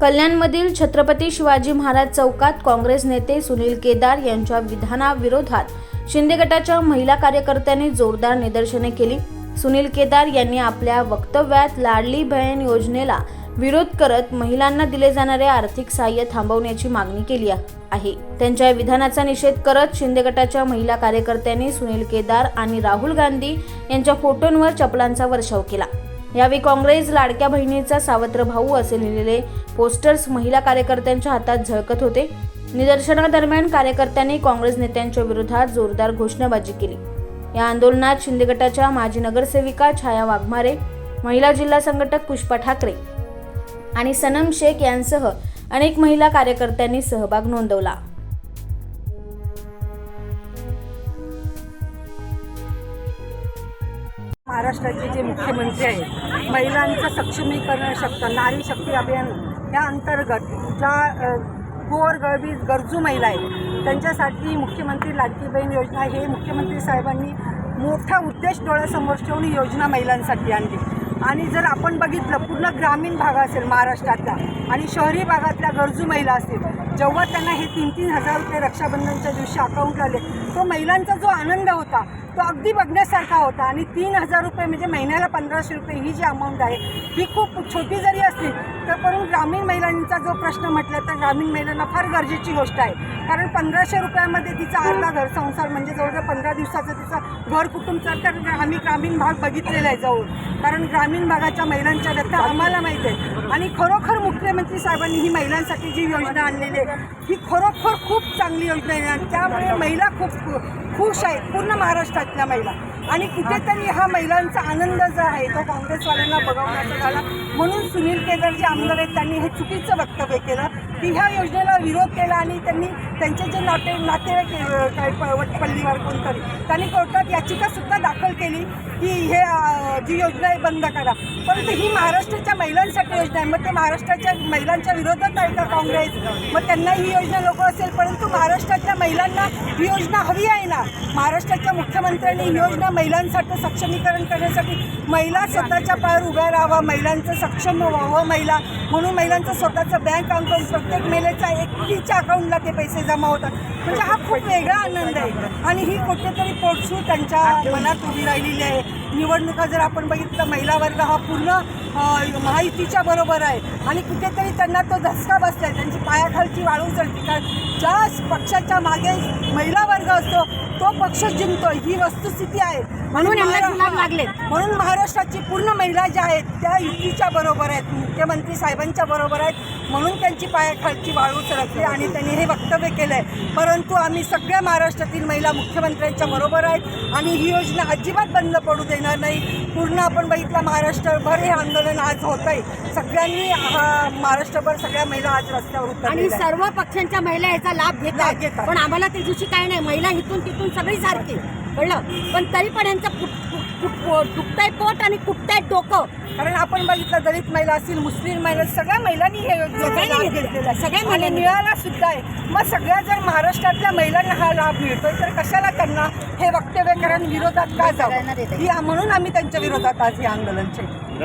कल्याणमधील छत्रपती शिवाजी महाराज चौकात काँग्रेस नेते सुनील केदार यांच्या विधानाविरोधात शिंदे गटाच्या महिला कार्यकर्त्यांनी जोरदार निदर्शने केली. सुनील केदार यांनी आपल्या वक्तव्यात लाडली बहीण योजनेला विरोध करत महिलांना दिले जाणारे आर्थिक सहाय्य थांबवण्याची मागणी केली आहे. त्यांच्या विधानाचा निषेध करत शिंदे गटाच्या महिला कार्यकर्त्यांनी सुनील केदार आणि राहुल गांधी यांच्या फोटोंवर चपलांचा वर्षाव केला. यावेळी काँग्रेस लाडक्या बहिणीचा सावत्र भाऊ असे लिहिलेले पोस्टर्स महिला कार्यकर्त्यांच्या हातात झळकत होते. निदर्शनादरम्यान कार्यकर्त्यांनी काँग्रेस नेत्यांच्या विरोधात जोरदार घोषणाबाजी केली. या आंदोलनात शिंदे गटाच्या माजी नगरसेविका छाया वाघमारे महिला जिल्हा संघटक पुष्पा ठाकरे आणि सनम शेख यांसह अनेक महिला कार्यकर्त्यांनी सहभाग नोंदवला. महाराष्ट्राचे जे मुख्यमंत्री आहेत महिलांचं सक्षमीकरण शक्त नारी शक्ती अभियान या अंतर्गत ज्या गोर गरबी गरजू महिला आहेत त्यांच्यासाठी मुख्यमंत्री लाडकी बहीण योजना हे मुख्यमंत्री साहेबांनी मोठा उद्देश डोळ्यासमोर ठेवून योजना महिलांसाठी आणली. आणि जर आपण बघितलं पूर्ण ग्रामीण भाग असेल महाराष्ट्रातला आणि शहरी भागातल्या गरजू महिला असतील जेव्हा त्यांना हे तीन तीन हजार रुपये रक्षाबंधनच्या दिवशी अकाउंटला आले तो महिलांचा जो आनंद होता तो अगदी बघण्यासारखा होता. आणि तीन हजार रुपये म्हणजे महिन्याला पंधराशे रुपये ही जी अमाऊंट आहे ही खूप छोटी जरी असली तर परंतु ग्रामीण महिलांचा जो प्रश्न म्हटला तर ग्रामीण महिलांना फार गरजेची गोष्ट आहे. कारण पंधराशे रुपयामध्ये तिचा अर्धा घर संसार म्हणजे जवळजवळ पंधरा दिवसाचं तिचं घर कुटुंब चालतं आम्ही ग्रामीण भाग बघितलेला आहे जवळ. कारण ग्रामीण भागाच्या महिलांच्या व्यथा आम्हाला माहीत आहे. आणि खरोखर मुख्यमंत्री साहेबांनी ही महिलांसाठी जी योजना आणलेली आहे ही खरोखर खूप चांगली योजना आहे. आणि त्यामुळे महिला खूप खुश आहेत पूर्ण महाराष्ट्रातल्या महिला. आणि कुठेतरी हा महिलांचा आनंद जो आहे तो काँग्रेसवाल्यांना बघवण्याचा झाला. म्हणून सुनील केदार जे आमदार आहेत त्यांनी हे चुकीचं वक्तव्य केलं. की ह्या योजनेला विरोध केला आणि त्यांनी त्यांचे जे नाते नातेवाईक काय प- वटपल्लीवर कोणतरी त्यांनी कोर्टात याचिकासुद्धा दाखल केली. की हे जी योजना आहे बंद करा. परंतु ही महाराष्ट्राच्या महिलांसाठी योजना आहे. मग ते महाराष्ट्राच्या महिलांच्या विरोधात आहे का काँग्रेस? मग त्यांना ही योजना नको असेल परंतु महाराष्ट्रातल्या महिलांना ही योजना हवी आहे ना? महाराष्ट्राच्या मुख्यमंत्र्यांनी ही योजना महिलांसाठी सक्षमीकरण करण्यासाठी महिला स्वतःच्या पायावर उभ्या राहावा महिलांचं सक्षम व्हावं महिला म्हणून महिलांचं स्वतःचं बँक अकाउंट प्रत्येक महिलेच्या एकटीच्या अकाउंटला ते पैसे जमा होतात. म्हणजे हा खूप वेगळा आनंद आहे. आणि ही कुठेतरी पोटसू त्यांच्या मनात उभी राहिलेली आहे. निवडणुका जर आपण बघितलं महिला वर्ग हा पूर्ण अ, महायुतीच्या बरोबर आहे. आणि कुठेतरी त्यांना तो धसका बसलाय. त्यांची पायाखालची वाळू चढती. कारण ज्या पक्षाच्या मागे महिला वर्ग असतो तो पक्ष जिंकतो ही वस्तुस्थिती आहे. म्हणून लागले. म्हणून महाराष्ट्राची पूर्ण महिला ज्या आहेत त्या युतीच्या बरोबर आहेत. मुख्यमंत्री साहेबांच्या बरोबर आहेत. म्हणून त्यांची पायाखालची वाळू सरकली आणि त्यांनी हे वक्तव्य केलं आहे परंतु आम्ही सगळ्या महाराष्ट्रातील महिला मुख्यमंत्र्यांच्या बरोबर आहेत. आणि ही योजना अजिबात बंद पडू देणार नाही. पूर्ण आपण बघितलं महाराष्ट्रभर हे आंदोलन आज होत आहे सगळ्यांनी हा महाराष्ट्रभर सगळ्या महिला आज रस्त्यावर आणि उतरलेल्या आहेत. सर्व पक्षांच्या महिला याचा लाभ घेतात. पण आम्हाला त्या दिवशी काय नाही महिला इथून तिथून सगळी सारखी कळलं पण तरी पण यांचं दुखतंय पोट आणि कुटतंय डोकं कारण आपण बघितलं दलित महिला असतील मुस्लिम महिला सगळ्या महिलांनी हे घेतलेला. आहे. सगळ्या आणि महिलांनी. मिळाला सुद्धा आहे मग सगळ्या जर महाराष्ट्रातल्या महिलांना हा लाभ मिळतोय तर कशाला त्यांना हे वक्तव्य करण विरोधात का जावं ही म्हणून आम्ही त्यांच्या विरोधात आज हे आंदोलन